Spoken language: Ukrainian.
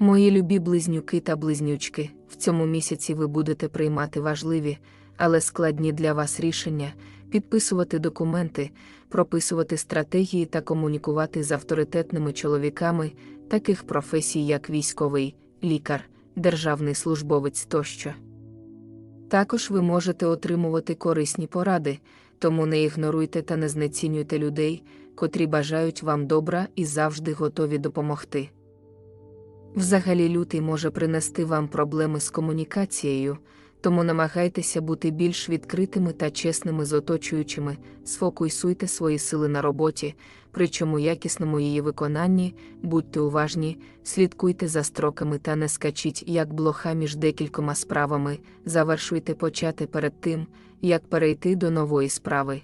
Мої любі близнюки та близнючки, в цьому місяці ви будете приймати важливі, але складні для вас рішення, підписувати документи, прописувати стратегії та комунікувати з авторитетними чоловіками таких професій, як військовий, лікар, державний службовець тощо. Також ви можете отримувати корисні поради, тому не ігноруйте та не знецінюйте людей, котрі бажають вам добра і завжди готові допомогти. Взагалі лютий може принести вам проблеми з комунікацією, тому намагайтеся бути більш відкритими та чесними з оточуючими, сфокусуйте свої сили на роботі, причому якісному її виконанні, будьте уважні, слідкуйте за строками та не скачіть як блоха між декількома справами, завершуйте почати перед тим, як перейти до нової справи.